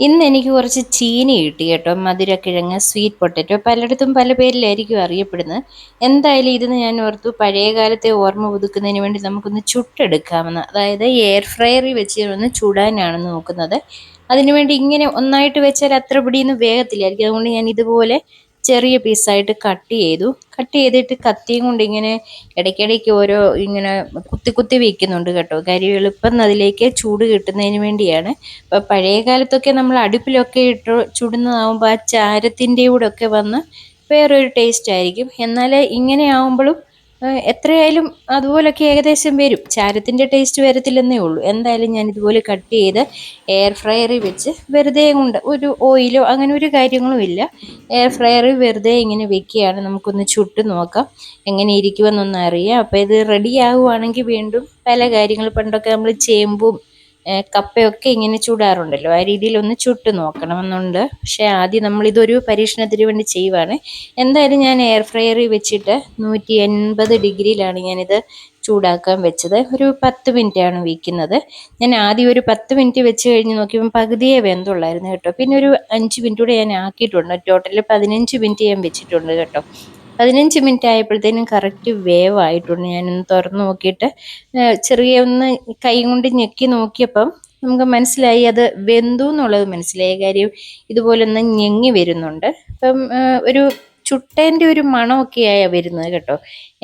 ഇന്ന് എനിക്ക് കുറച്ച് ചീനി കിട്ടി കേട്ടോ. മധുരക്കിഴങ്ങ് സ്വീറ്റ് പൊട്ടറ്റോ പലയിടത്തും പല പേരിലായിരിക്കും അറിയപ്പെടുന്നത്. എന്തായാലും ഇതിന് ഞാൻ ഓർത്തു പഴയ കാലത്തെ ഓർമ്മ പുതുക്കുന്നതിന് വേണ്ടി നമുക്കൊന്ന് ചുട്ടെടുക്കാമെന്ന്. അതായത് എയർ ഫ്രയറിൽ വെച്ച് ഒന്ന് ചുടാനാണ് നോക്കുന്നത്. അതിനുവേണ്ടി ഇങ്ങനെ ഒന്നായിട്ട് വെച്ചാൽ അത്ര പിടിയൊന്നും വേഗത്തില്ലായിരിക്കും. അതുകൊണ്ട് ഞാൻ ഇതുപോലെ ചെറിയ പീസായിട്ട് കട്ട് ചെയ്തു. കട്ട് ചെയ്തിട്ട് കത്തിയും കൊണ്ട് ഇങ്ങനെ ഇടയ്ക്കിടയ്ക്ക് ഓരോ ഇങ്ങനെ കുത്തി കുത്തി വെക്കുന്നുണ്ട് കേട്ടോ. കാര്യം എളുപ്പം അതിലേക്ക് ചൂട് കിട്ടുന്നതിന് വേണ്ടിയാണ്. അപ്പോൾ പഴയ കാലത്തൊക്കെ നമ്മൾ അടുപ്പിലൊക്കെ ഇട്ട് ചുടുന്നതാകുമ്പോൾ ആ ചാരത്തിന്റെ കൂടെ ഒക്കെ വന്ന് വേറൊരു ടേസ്റ്റ് ആയിരിക്കും. എന്നാൽ ഇങ്ങനെ ആകുമ്പോഴും എത്രയായാലും അതുപോലൊക്കെ ഏകദേശം വരും. ചാരത്തിന്റെ ടേസ്റ്റ് വരത്തില്ലെന്നേ ഉള്ളൂ. എന്തായാലും ഞാൻ ഇതുപോലെ കട്ട് ചെയ്ത് എയർ ഫ്രയറിൽ വെച്ച് വെറുതെ കൊണ്ട് ഒരു ഓയിലോ അങ്ങനെ ഒരു കാര്യങ്ങളും ഇല്ല. എയർ ഫ്രയറിൽ വെറുതെ ഇങ്ങനെ വെക്കുകയാണ്. നമുക്കൊന്ന് ചുട്ട് നോക്കാം. എങ്ങനെ ഇരിക്കുമെന്നൊന്നും അറിയാം. അപ്പോൾ ഇത് റെഡി ആകുവാണെങ്കിൽ വീണ്ടും പല കാര്യങ്ങൾ. പണ്ടൊക്കെ നമ്മൾ ചേമ്പും കപ്പയൊക്കെ ഇങ്ങനെ ചൂടാറുണ്ടല്ലോ. ആ രീതിയിൽ ഒന്ന് ചുട്ട് നോക്കണമെന്നുണ്ട്. പക്ഷേ ആദ്യം നമ്മളിതൊരു പരീക്ഷണത്തിന് വേണ്ടി ചെയ്യുവാണ്. എന്തായാലും ഞാൻ എയർ ഫ്രയറിൽ വെച്ചിട്ട് നൂറ്റി എൺപത് ഡിഗ്രിയിലാണ് ഞാനിത് ചൂടാക്കാൻ വെച്ചത്. ഒരു പത്ത് മിനിറ്റാണ് വയ്ക്കുന്നത് ഞാൻ ആദ്യം ഒരു പത്ത് മിനിറ്റ് വെച്ച് കഴിഞ്ഞ് നോക്കിയപ്പോൾ പകുതിയേ വെന്തുള്ളായിരുന്നു കേട്ടോ. പിന്നെ ഒരു അഞ്ച് മിനിറ്റ് കൂടെ ഞാൻ ആക്കിയിട്ടുണ്ട്. ടോട്ടൽ പതിനഞ്ച് മിനിറ്റ് ഞാൻ വെച്ചിട്ടുണ്ട് കേട്ടോ. പതിനഞ്ച് മിനിറ്റ് ആയപ്പോഴത്തേനും കറക്റ്റ് വേവ് ആയിട്ടുണ്ട്. ഞാനൊന്ന് തുറന്ന് നോക്കിയിട്ട് ചെറിയ ഒന്ന് കൈ കൊണ്ട് ഞെക്കി നോക്കിയപ്പം നമുക്ക് മനസ്സിലായി അത് വെന്തു എന്നുള്ളത് മനസ്സിലായ. കാര്യം ഇതുപോലൊന്ന് ഞെങ്ങി വരുന്നുണ്ട്. അപ്പം ഒരു ചുട്ടേന്റെ ഒരു മണമൊക്കെയായാണ് വരുന്നത് കേട്ടോ.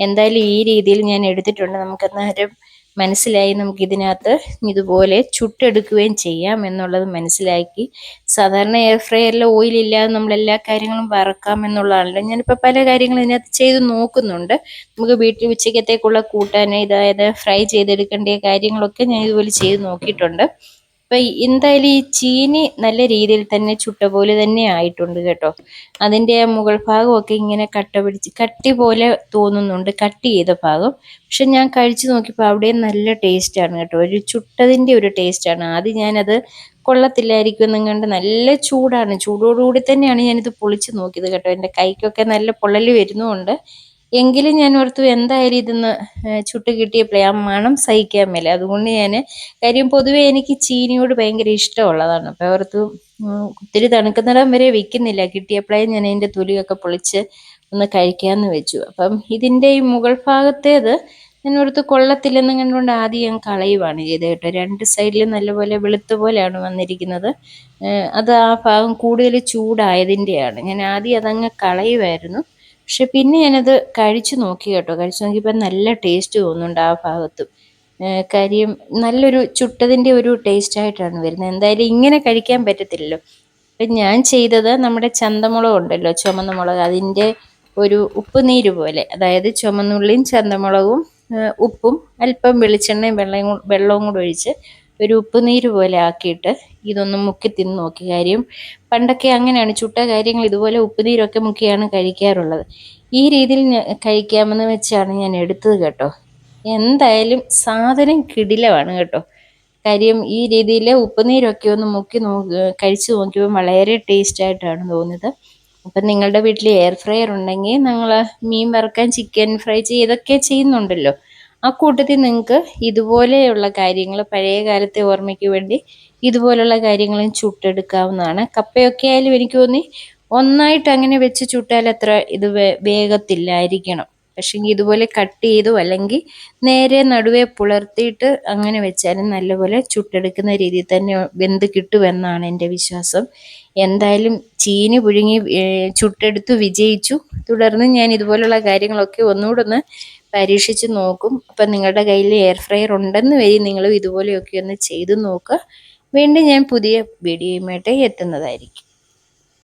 എന്തായാലും ഈ രീതിയിൽ ഞാൻ എടുത്തിട്ടുണ്ട്. നമുക്ക് അന്നേരം മനസ്സിലായി നമുക്ക് ഇതിനകത്ത് ഇതുപോലെ ചുട്ടെടുക്കുകയും ചെയ്യാം എന്നുള്ളത് മനസ്സിലാക്കി. സാധാരണ എയർ ഫ്രയറിൽ ഓയിൽ ഇല്ലാതെ നമ്മൾ എല്ലാ കാര്യങ്ങളും വറക്കാം എന്നുള്ളതാണല്ലോ ഞാനിപ്പോൾ പല കാര്യങ്ങളും ഇതിനകത്ത് ചെയ്ത് നോക്കുന്നുണ്ട്. നമുക്ക് വീട്ടിൽ ഉച്ചക്കത്തേക്കുള്ള കൂട്ടാൻ ഇതായത് ഫ്രൈ ചെയ്തെടുക്കേണ്ട കാര്യങ്ങളൊക്കെ ഞാൻ ഇതുപോലെ ചെയ്ത് നോക്കിയിട്ടുണ്ട്. അപ്പൊ എന്തായാലും ഈ ചീനി നല്ല രീതിയിൽ തന്നെ ചുട്ട പോലെ തന്നെ ആയിട്ടുണ്ട് കേട്ടോ. അതിന്റെ മുകൾ ഭാഗമൊക്കെ ഇങ്ങനെ കട്ട പിടിച്ച് കട്ടി പോലെ തോന്നുന്നുണ്ട് കട്ട് ചെയ്ത ഭാഗം. പക്ഷെ ഞാൻ കഴിച്ചു നോക്കിയപ്പോൾ അവിടെ നല്ല ടേസ്റ്റാണ് കേട്ടോ. ഒരു ചുട്ടതിന്റെ ഒരു ടേസ്റ്റാണ് ആദ്യം ഞാനത് കൊള്ളത്തില്ലായിരിക്കും എന്നും കണ്ട് നല്ല ചൂടാണ്. ചൂടോടുകൂടി തന്നെയാണ് ഞാനിത് പൊളിച്ച് നോക്കിയത് കേട്ടോ. എന്റെ കൈക്കൊക്കെ നല്ല പൊള്ളൽ വരുന്നുമുണ്ട്. എങ്കിലും ഞാൻ ഓർത്തു എന്തായാലും ഇതൊന്ന് ചുട്ട് കിട്ടിയപ്പോഴേ ആ മണം സഹിക്കാൻ മേലെ. അതുകൊണ്ട് ഞാൻ കാര്യം പൊതുവേ എനിക്ക് ചീനിയോട് ഭയങ്കര ഇഷ്ടമുള്ളതാണ്. അപ്പോൾ ഓർത്തു ഒത്തിരി തണുക്കുന്നിടം വരെ വെക്കുന്നില്ല. കിട്ടിയപ്പോഴേ ഞാൻ അതിന്റെ തൊലിയൊക്കെ പൊളിച്ച് ഒന്ന് കഴിക്കാമെന്ന് വെച്ചു. അപ്പം ഇതിന്റെ ഈ മുകൾ ഭാഗത്തേത് ഞാൻ ഓർത്ത് കൊള്ളത്തില്ലെന്ന് കണ്ടുകൊണ്ട് ആദ്യം ഞാൻ കളയുവാണ് ചെയ്തത് കേട്ടോ. രണ്ട് സൈഡിലും നല്ലപോലെ വെളുത്ത പോലെയാണ് വന്നിരിക്കുന്നത്. അത് ആ ഭാഗം കൂടുതൽ ചൂടായതിന്റെയാണ് ഞാൻ ആദ്യം അതങ്ങ് കളയുമായിരുന്നു പക്ഷെ പിന്നെ ഞാനത് കഴിച്ചു നോക്കി കേട്ടോ. കഴിച്ചു നോക്കിയപ്പോൾ നല്ല ടേസ്റ്റ് തോന്നുന്നുണ്ട് ആ ഭാഗത്തും. കാര്യം നല്ലൊരു ചുട്ടതിന്റെ ഒരു ടേസ്റ്റ് ആയിട്ടാണ് വരുന്നത്. എന്തായാലും ഇങ്ങനെ കഴിക്കാൻ പറ്റത്തില്ലല്ലോ. അപ്പം ഞാൻ ചെയ്തത് നമ്മുടെ ചന്തമുളക് ഉണ്ടല്ലോ ചുമന്ന മുളക് അതിന്റെ ഒരു ഉപ്പുനീര് പോലെ. അതായത് ചുമന്നുള്ളിയും ചന്തമുളകും ഉപ്പും അല്പം വെളിച്ചെണ്ണയും വെള്ളയും വെള്ളവും കൂടെ ഒഴിച്ച് ഒരു ഉപ്പുനീര് പോലെ ആക്കിയിട്ട് ഇതൊന്ന് മുക്കി തിന്ന് നോക്കി കാര്യം. പണ്ടൊക്കെ അങ്ങനെയാണ്. ചുട്ട കാര്യങ്ങൾ ഇതുപോലെ ഉപ്പുനീരൊക്കെ മുക്കിയാണ് കഴിക്കാറുള്ളത്. ഈ രീതിയിൽ കഴിക്കാമെന്ന് വെച്ചാണ് ഞാൻ എടുത്തത് കേട്ടോ. എന്തായാലും സാധനം കിടിലമാണ് കേട്ടോ. കാര്യം ഈ രീതിയിൽ ഉപ്പുനീരൊക്കെ ഒന്ന് മുക്കി നോക്കി കഴിച്ചു നോക്കിയപ്പോൾ വളരെ ടേസ്റ്റ് ആയിട്ടാണ് തോന്നിയത്. അപ്പം നിങ്ങളുടെ വീട്ടിൽ എയർ ഫ്രയർ ഉണ്ടെങ്കിൽ നിങ്ങൾ മീൻ വറുക്കാൻ ചിക്കൻ ഫ്രൈ ചെയ്തൊക്കെ ചെയ്യുന്നുണ്ടല്ലോ. ആ കൂട്ടത്തിൽ നിങ്ങൾക്ക് ഇതുപോലെയുള്ള കാര്യങ്ങൾ പഴയ കാലത്തെ ഓർമ്മയ്ക്ക് വേണ്ടി ഇതുപോലുള്ള കാര്യങ്ങളും ചുട്ടെടുക്കാവുന്നതാണ്. കപ്പയൊക്കെ ആയാലും എനിക്ക് തോന്നി ഒന്നായിട്ട് അങ്ങനെ വെച്ച് ചുട്ടാൽ അത്ര ഇത് വേഗത്തില്ലായിരിക്കണം. പക്ഷേ ഇതുപോലെ കട്ട് ചെയ്തോ അല്ലെങ്കിൽ നേരെ നടുവേ പുലർത്തിയിട്ട് അങ്ങനെ വെച്ചാലും നല്ലപോലെ ചുട്ടെടുക്കുന്ന രീതിയിൽ തന്നെ വെന്ത് കിട്ടുമെന്നാണ് എന്റെ വിശ്വാസം. എന്തായാലും ചീനി പുഴുങ്ങി ചുട്ടെടുത്ത് വിജയിച്ചു. തുടർന്ന് ഞാൻ ഇതുപോലുള്ള കാര്യങ്ങളൊക്കെ ഒന്നുകൂടെ ഒന്ന് പരീക്ഷിച്ച് നോക്കും. അപ്പം നിങ്ങളുടെ കയ്യിൽ എയർ ഫ്രയർ ഉണ്ടെന്ന് വരി നിങ്ങളും ഇതുപോലെയൊക്കെ ഒന്ന് ചെയ്ത് നോക്കുക. വീണ്ടും ഞാൻ പുതിയ വീഡിയോയുമായിട്ട് എത്തുന്നതായിരിക്കും.